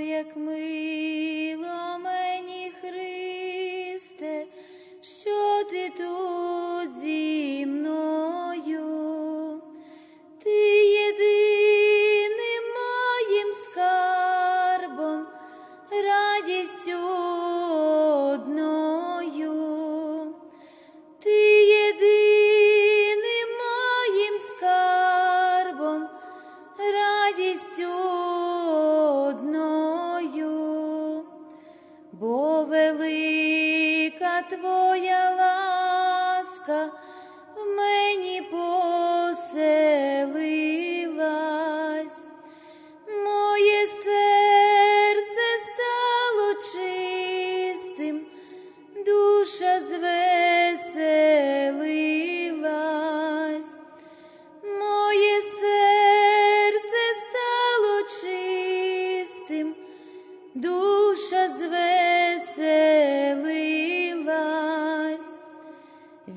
як мило бо велика твоя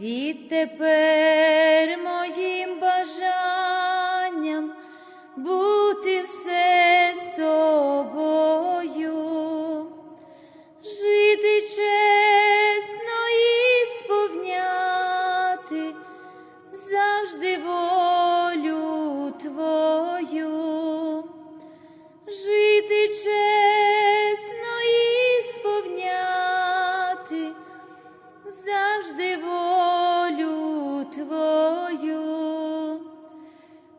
Відтепер моїм бажанням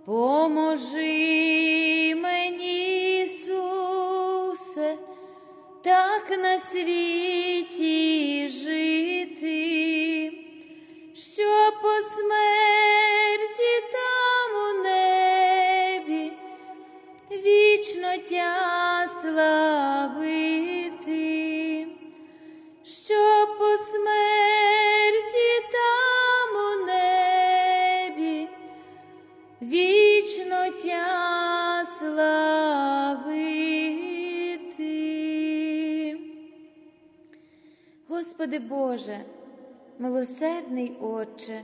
поможи мені, Ісусе, так на світі жити, що по смерті там у небі вічно тя славити, Господи Боже, милосердний Отче,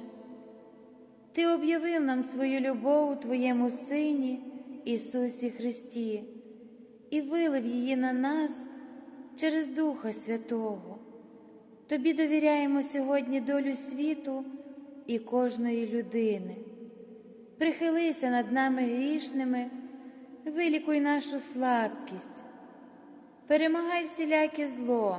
Ти об'явив нам свою любов у Твоєму Сині Ісусі Христі і вилив її на нас через Духа Святого. Тобі довіряємо сьогодні долю світу і кожної людини. Прихилися над нами грішними, вилікуй нашу слабкість, перемагай всіляке зло,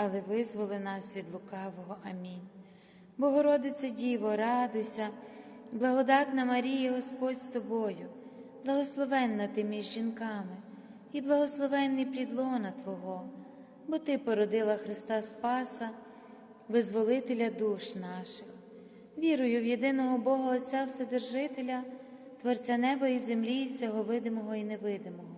але визволи нас від лукавого. Амінь. Богородице Діво, радуйся, благодатна Марія, Господь з тобою, благословенна ти між жінками, і благословенний плід лона Твого, бо Ти породила Христа Спаса, визволителя душ наших. Вірую в єдиного Бога Отця Вседержителя, Творця неба і землі, всього видимого і невидимого.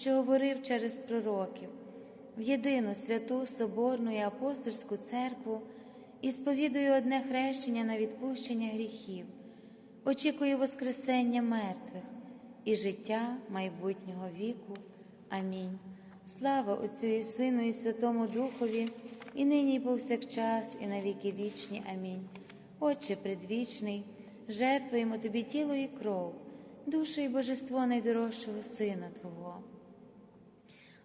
що говорив через пророків, в єдину святу Соборну і апостольську церкву і сповідую одне хрещення на відпущення гріхів, очікую Воскресення мертвих і життя майбутнього віку. Амінь. Слава Отцю і Сину, і Святому Духові, і нині, і повсякчас, і на віки вічні. Амінь. Отче предвічний, жертвуємо Тобі тіло і кров, душу і божество найдорожчого Сина Твого,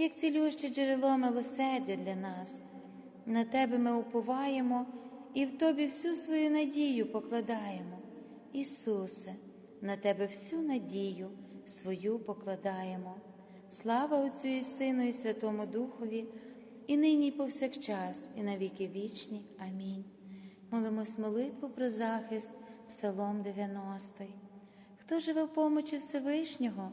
як цілюще джерело милосердя для нас. На Тебе ми уповаємо і в Тобі всю свою надію покладаємо. Ісусе, на Тебе всю надію свою покладаємо. Слава Отцю і Сину, і Святому Духові, і нині, і повсякчас, і на віки вічні. Амінь. Молимось молитву про захист, Псалом 90. Хто живе в помочі Всевишнього,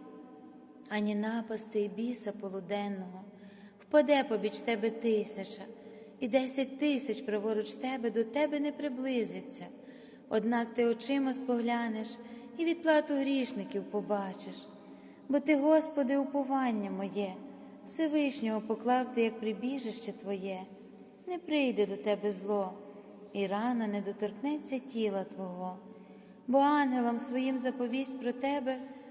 ані напасти і біса полуденного, впаде побіч тебе тисяча, і десять тисяч праворуч тебе до тебе не приблизиться. Однак ти очима споглянеш і відплату грішників побачиш. Бо ти, Господи, уповання моє, Всевишнього поклав ти, як прибіжище Твоє, не прийде до тебе зло і рана не доторкнеться тіла Твого, бо ангелам своїм заповість про Тебе,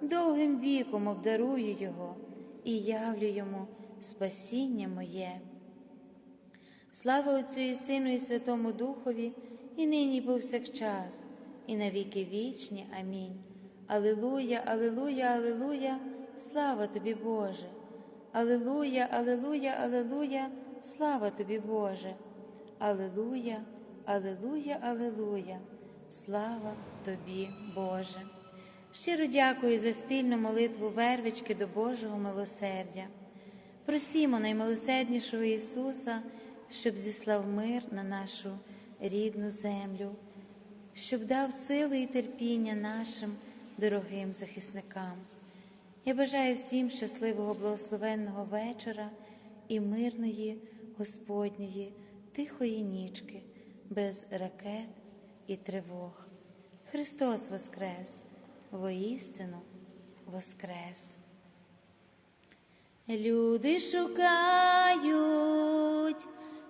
довгим віком обдарую Його і явлю йому спасіння моє. Слава Отцю і Сину, і Святому Духові, і нині, і повсякчас, і на віки вічні. Амінь. Алилуя, Алилуя, Алилуя, слава тобі, Боже. Алилуя, Алилуя, Алилуя, слава тобі, Боже. Алилуя, Алилуя, Алилуя. Слава тобі, Боже. Щиро дякую за спільну молитву вервички до Божого милосердя. Просімо наймилосерднішого Ісуса, щоб зіслав мир на нашу рідну землю, щоб дав сили і терпіння нашим дорогим захисникам. Я бажаю всім щасливого благословенного вечора і мирної Господньої, тихої нічки, без ракет і тривог. Христос Воскрес, воістину воскрес. Люди шукають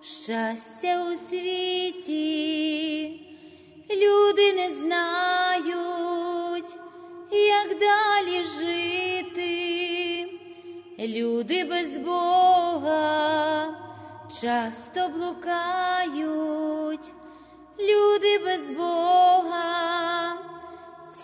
щастя у світі, люди не знають, як далі жити, люди без Бога часто блукають, люди без Бога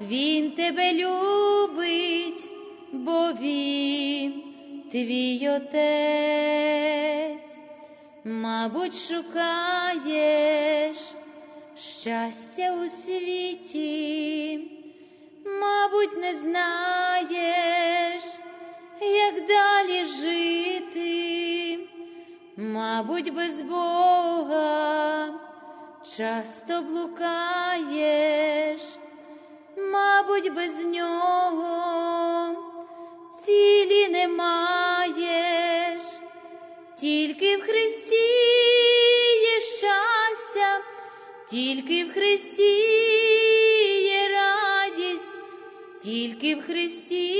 Він тебе любить, бо Він твій отець, мабуть, шукаєш щастя у світі, мабуть, не знаєш як далі жити, мабуть, без Бога часто блукаєш, мабуть, без нього. Цілі не маєш, тільки в Христі є щастя, тільки в Христі є радість, тільки в Христі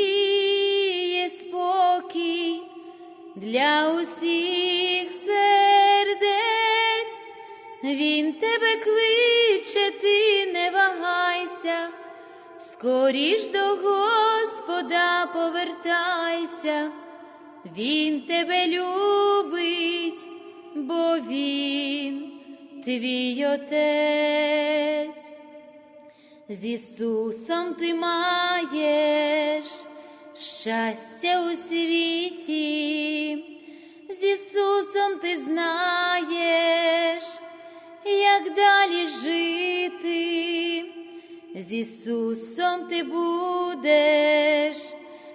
є спокій. Для усіх сердець. Він тебе кличе, ти не вагайся, скоріш до Господа повертайся, Він тебе любить, бо Він твій отець. З Ісусом ти маєш щастя у світі, з Ісусом ти будеш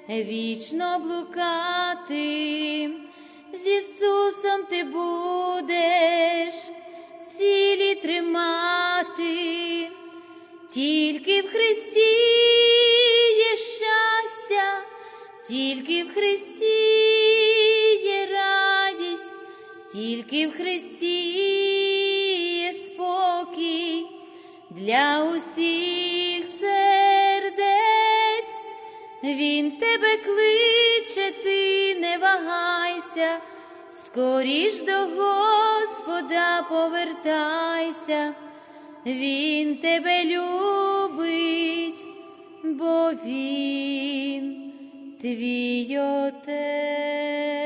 вічно блукати, з Ісусом ти будеш цілі тримати. Тільки в Христі є щастя, тільки в Христі є радість, тільки в Христі є спокій для усіх Він тебе кличе, ти не вагайся, скоріш до Господа повертайся. Він тебе любить, бо він твій отець.